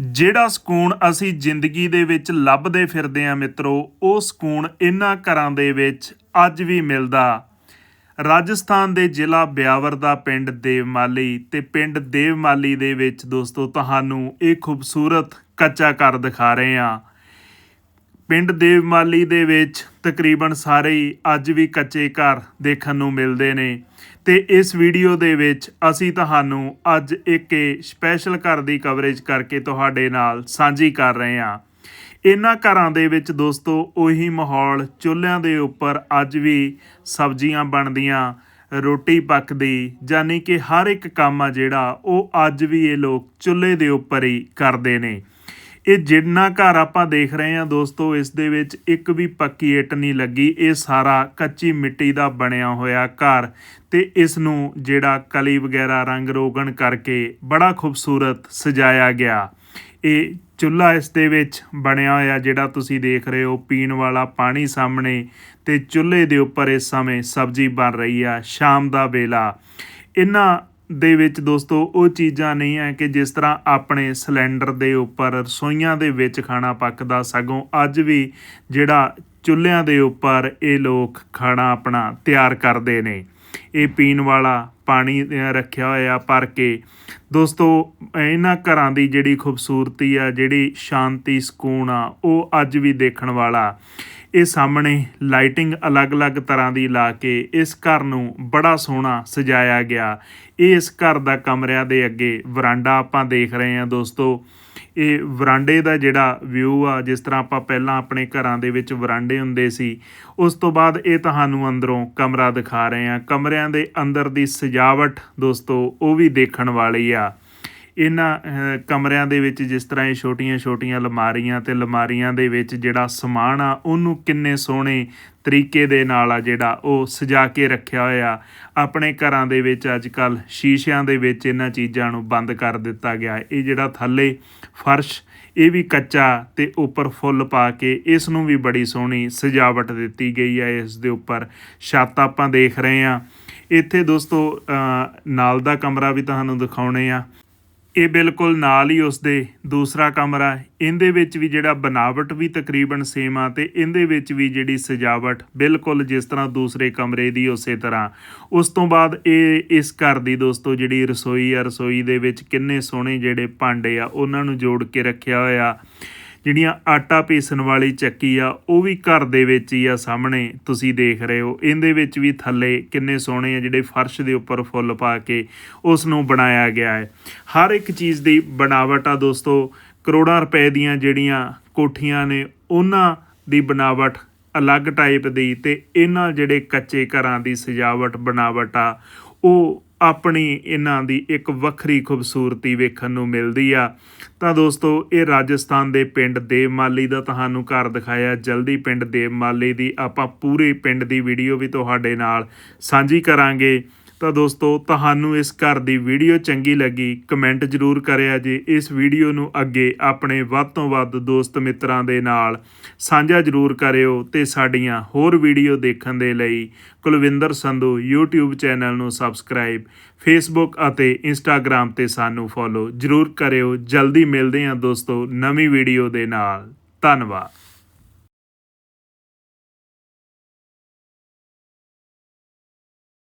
ਜਿਹੜਾ ਸਕੂਨ ਅਸੀਂ ਜ਼ਿੰਦਗੀ ਦੇ ਵਿੱਚ ਲੱਭਦੇ ਫਿਰਦੇ ਆ ਮਿੱਤਰੋ, ਉਹ ਸਕੂਨ ਇਹਨਾਂ ਘਰਾਂ ਦੇ ਵਿੱਚ ਅੱਜ ਵੀ ਮਿਲਦਾ। ਰਾਜਸਥਾਨ ਦੇ ਜ਼ਿਲ੍ਹਾ ਬਿਆਵਰ ਦਾ ਪਿੰਡ ਦੇਵਮਾਲੀ ਤੇ ਪਿੰਡ ਦੇਵਮਾਲੀ ਦੇ ਵਿੱਚ ਦੋਸਤੋ, ਤੁਹਾਨੂੰ ਇਹ ਖੂਬਸੂਰਤ ਕੱਚਾ ਘਰ ਦਿਖਾ ਰਹੇ ਆ ਪਿੰਡ ਦੇਵਮਾਲੀ ਦੇ ਵਿੱਚ ਤਕਰੀਬਨ ਸਾਰੇ ਹੀ ਅੱਜ ਵੀ ਕੱਚੇ ਘਰ ਦੇਖਣ ਨੂੰ ਮਿਲਦੇ ਨੇ। ਤੇ ਇਸ ਵੀਡੀਓ ਦੇ ਵਿੱਚ ਅਸੀਂ ਤੁਹਾਨੂੰ ਅੱਜ ਇੱਕ ਸਪੈਸ਼ਲ ਘਰ ਦੀ ਕਵਰੇਜ ਕਰਕੇ ਤੁਹਾਡੇ ਨਾਲ ਸਾਂਝੀ ਕਰ ਰਹੇ ਹਾਂ। ਇਹਨਾਂ ਘਰਾਂ ਦੇ ਵਿੱਚ ਦੋਸਤੋ, ਉਹੀ ਮਾਹੌਲ ਚੁੱਲ੍ਹਿਆਂ ਦੇ ਉੱਪਰ ਅੱਜ ਵੀ ਸਬਜ਼ੀਆਂ ਬਣਦੀਆਂ, ਰੋਟੀ ਪੱਕਦੀ, ਯਾਨੀ ਕਿ ਹਰ ਇੱਕ ਕੰਮ ਆ ਜਿਹੜਾ ਉਹ ਅੱਜ ਵੀ ਇਹ ਲੋਕ ਚੁੱਲ੍ਹੇ ਦੇ ਉੱਪਰ ਹੀ ਕਰਦੇ ਨੇ। ਇਹ ਜਿੰਨਾ ਘਰ ਆਪਾਂ ਦੇਖ ਰਹੇ ਹਾਂ ਦੋਸਤੋ, ਇਸ ਦੇ ਵਿੱਚ ਇੱਕ ਵੀ ਪੱਕੀ ਇੱਟ ਨਹੀਂ ਲੱਗੀ। ਇਹ ਸਾਰਾ ਕੱਚੀ ਮਿੱਟੀ ਦਾ ਬਣਿਆ ਹੋਇਆ ਘਰ ਤੇ ਇਸ ਨੂੰ ਜਿਹੜਾ ਕਲੀ ਵਗੈਰਾ ਰੰਗ ਰੋਗਣ ਕਰਕੇ ਬੜਾ ਖੂਬਸੂਰਤ ਸਜਾਇਆ ਗਿਆ। ਇਹ ਚੁੱਲ੍ਹਾ ਇਸ ਦੇ ਵਿੱਚ ਬਣਿਆ ਹੋਇਆ ਜਿਹੜਾ ਤੁਸੀਂ ਦੇਖ ਰਹੇ ਹੋ, ਪੀਣ ਵਾਲਾ ਪਾਣੀ ਸਾਹਮਣੇ ਤੇ ਚੁੱਲ੍ਹੇ ਦੇ ਉੱਪਰ ਇਸ ਸਮੇਂ ਸਬਜ਼ੀ ਬਣ ਰਹੀ ਆ, ਸ਼ਾਮ ਦਾ ਵੇਲਾ। ਇਹਨਾਂ ਦੇ ਵਿੱਚ ਦੋਸਤੋ, ਉਹ ਚੀਜ਼ਾਂ ਨਹੀਂ ਹੈ ਕਿ ਜਿਸ ਤਰ੍ਹਾਂ ਆਪਣੇ ਸਿਲੰਡਰ ਦੇ ਉੱਪਰ ਰਸੋਈਆਂ ਦੇ ਵਿੱਚ ਖਾਣਾ ਪੱਕਦਾ ਸਗੋਂ ਅੱਜ ਵੀ ਜਿਹੜਾ ਚੁੱਲ੍ਹਿਆਂ ਦੇ ਉੱਪਰ ਇਹ ਲੋਕ ਖਾਣਾ ਆਪਣਾ ਤਿਆਰ ਕਰਦੇ ਨੇ। ਇਹ ਪੀਣ ਵਾਲਾ ਪਾਣੀ ਰੱਖਿਆ ਹੋਇਆ ਭਰ ਕੇ। ਦੋਸਤੋ, ਇਹਨਾਂ ਘਰਾਂ ਦੀ ਜਿਹੜੀ ਖੂਬਸੂਰਤੀ ਆ, ਜਿਹੜੀ ਸ਼ਾਂਤੀ ਸਕੂਨ ਆ, ਉਹ ਅੱਜ ਵੀ ਦੇਖਣ ਵਾਲਾ। ਇਹ ਸਾਹਮਣੇ ਲਾਈਟਿੰਗ ਅਲੱਗ-ਅਲੱਗ ਤਰ੍ਹਾਂ ਦੀ ਲਾ ਕੇ ਇਸ ਘਰ ਨੂੰ ਬੜਾ ਸੋਹਣਾ ਸਜਾਇਆ ਗਿਆ। ਇਹ ਇਸ ਘਰ ਦਾ ਕਮਰਿਆਂ ਦੇ ਅੱਗੇ ਵਰਾਂਡਾ ਆਪਾਂ ਦੇਖ ਰਹੇ ਹਾਂ ਦੋਸਤੋ। ਇਹ ਵਰਾਂਡੇ ਦਾ ਜਿਹੜਾ ਵਿਊ ਆ, ਜਿਸ ਤਰ੍ਹਾਂ ਆਪਾਂ ਪਹਿਲਾਂ ਆਪਣੇ ਘਰਾਂ ਦੇ ਵਿੱਚ ਵਰਾਂਡੇ ਹੁੰਦੇ ਸੀ, ਉਸ ਤੋਂ ਬਾਅਦ ਇਹ ਤੁਹਾਨੂੰ ਅੰਦਰੋਂ ਕਮਰਾ ਦਿਖਾ ਰਹੇ ਹਾਂ। ਕਮਰਿਆਂ ਦੇ ਅੰਦਰ ਦੀ ਸਜਾਵਟ ਦੋਸਤੋ, ਉਹ ਵੀ ਦੇਖਣ ਵਾਲੀ ਆ। ਇਹਨਾਂ ਕਮਰਿਆਂ ਦੇ ਵਿੱਚ ਜਿਸ ਤਰ੍ਹਾਂ ਇਹ ਛੋਟੀਆਂ-ਛੋਟੀਆਂ ਅਲਮਾਰੀਆਂ ਤੇ ਅਲਮਾਰੀਆਂ ਦੇ ਵਿੱਚ ਜਿਹੜਾ ਸਮਾਨ ਆ, ਉਹਨੂੰ ਕਿੰਨੇ ਸੋਹਣੇ ਤਰੀਕੇ ਦੇ ਨਾਲ ਆ ਜਿਹੜਾ ਉਹ ਸਜਾ ਕੇ ਰੱਖਿਆ ਹੋਇਆ। ਆਪਣੇ ਘਰਾਂ ਦੇ ਵਿੱਚ ਅੱਜ ਕੱਲ ਸ਼ੀਸ਼ਿਆਂ ਦੇ ਵਿੱਚ ਇਹਨਾਂ ਚੀਜ਼ਾਂ ਨੂੰ ਬੰਦ ਕਰ ਦਿੱਤਾ ਗਿਆ। ਇਹ ਜਿਹੜਾ ਥੱਲੇ ਫਰਸ਼, ਇਹ ਵੀ ਕੱਚਾ ਤੇ ਉੱਪਰ ਫੁੱਲ ਪਾ ਕੇ ਇਸ ਨੂੰ ਵੀ ਬੜੀ ਸੋਹਣੀ ਸਜਾਵਟ ਦਿੱਤੀ ਗਈ ਹੈ ਇਸ ਦੇ ਉੱਪਰ। ਛੱਤ ਆਪਾਂ ਦੇਖ ਰਹੇ ਹਾਂ ਇੱਥੇ ਦੋਸਤੋ ਨਾਲ ਦਾ ਕਮਰਾ ਵੀ ਤੁਹਾਨੂੰ ਦਿਖਾਉਣੇ ਆ। ਇਹ ਬਿਲਕੁਲ ਨਾਲ ਹੀ ਉਸਦੇ ਦੂਸਰਾ ਕਮਰਾ ਹੈ। ਇਹਦੇ ਵਿੱਚ ਵੀ ਜਿਹੜਾ ਬਣਾਵਟ ਵੀ ਤਕਰੀਬਨ ਸੇਮ ਆ ਤੇ ਇਹਦੇ ਵਿੱਚ ਵੀ ਜਿਹੜੀ ਸਜਾਵਟ ਬਿਲਕੁਲ ਜਿਸ ਤਰ੍ਹਾਂ ਦੂਸਰੇ ਕਮਰੇ ਦੀ ਉਸੇ ਤਰ੍ਹਾਂ ਉਸ ਤੋਂ ਬਾਅਦ ਇਹ ਇਸ ਘਰ ਦੀ ਦੋਸਤੋ ਜਿਹੜੀ ਰਸੋਈ ਆ, ਰਸੋਈ ਦੇ ਵਿੱਚ ਕਿੰਨੇ ਸੋਹਣੇ ਜਿਹੜੇ ਭਾਂਡੇ ਆ, ਉਹਨਾਂ ਨੂੰ ਜੋੜ ਕੇ ਰੱਖਿਆ ਹੋਇਆ ਜਿਹੜੀਆਂ ਆਟਾ ਪੀਸਣ ਵਾਲੀ ਚੱਕੀ ਆ, ਉਹ ਵੀ ਘਰ ਦੇ ਵਿੱਚ ਹੀ ਆ ਸਾਹਮਣੇ, ਤੁਸੀਂ ਦੇਖ ਰਹੇ ਹੋ। ਇਹਦੇ ਵਿੱਚ ਵੀ ਥੱਲੇ ਕਿੰਨੇ ਸੋਹਣੇ ਆ ਜਿਹੜੇ ਫਰਸ਼ ਦੇ ਉੱਪਰ ਫੁੱਲ ਪਾ ਕੇ ਉਸ ਨੂੰ ਬਣਾਇਆ ਗਿਆ ਹੈ। ਹਰ ਇੱਕ ਚੀਜ਼ ਦੀ ਬਣਾਵਟ ਆ ਦੋਸਤੋ, ਕਰੋੜਾਂ ਰੁਪਏ ਦੀਆਂ ਜਿਹੜੀਆਂ ਕੋਠੀਆਂ ਨੇ, ਉਹਨਾਂ ਦੀ ਬਣਾਵਟ ਅਲੱਗ ਟਾਈਪ ਦੀ ਤੇ ਇਹਨਾਂ ਜਿਹੜੇ ਕੱਚੇ ਘਰਾਂ ਦੀ ਸਜਾਵਟ ਬਣਾਵਟ ਆ, ਉਹ ਆਪਣੀ ਇਹਨਾਂ ਦੀ ਇੱਕ ਵੱਖਰੀ ਖੂਬਸੂਰਤੀ ਵੇਖਣ ਨੂੰ ਮਿਲਦੀ ਆ। ਤਾਂ ਦੋਸਤੋ, ਇਹ ਰਾਜਸਥਾਨ ਦੇ ਪਿੰਡ ਦੇਵਮਾਲੀ ਦਾ ਤੁਹਾਨੂੰ ਘਰ ਦਿਖਾਇਆ। ਜਲਦੀ ਪਿੰਡ ਦੇਵਮਾਲੀ ਦੀ ਆਪਾਂ ਪੂਰੇ ਪਿੰਡ ਦੀ ਵੀਡੀਓ ਵੀ ਤੁਹਾਡੇ ਨਾਲ ਸਾਂਝੀ ਕਰਾਂਗੇ। ਤਾਂ ਦੋਸਤੋ, ਤੁਹਾਨੂੰ ਇਸ ਘਰ ਦੀ ਵੀਡੀਓ ਚੰਗੀ ਲੱਗੀ, ਕਮੈਂਟ ਜ਼ਰੂਰ ਕਰਿਆ ਜੇ। ਇਸ ਵੀਡੀਓ ਨੂੰ ਅੱਗੇ ਆਪਣੇ ਵੱਧ ਤੋਂ ਵੱਧ ਦੋਸਤ ਮਿੱਤਰਾਂ ਦੇ ਨਾਲ ਸਾਂਝਾ ਜ਼ਰੂਰ ਕਰਿਓ ਤੇ ਸਾਡੀਆਂ ਹੋਰ ਵੀਡੀਓ ਦੇਖਣ ਦੇ ਲਈ ਕੁਲਵਿੰਦਰ ਸੰਧੂ YouTube ਚੈਨਲ ਨੂੰ ਸਬਸਕ੍ਰਾਈਬ, Facebook ਅਤੇ Instagram ਤੇ ਸਾਨੂੰ ਫੋਲੋ ਜ਼ਰੂਰ ਕਰਿਓ। ਜਲਦੀ ਮਿਲਦੇ ਹਾਂ ਦੋਸਤੋ ਨਵੀਂ ਵੀਡੀਓ ਦੇ ਨਾਲ। ਧੰਨਵਾਦ।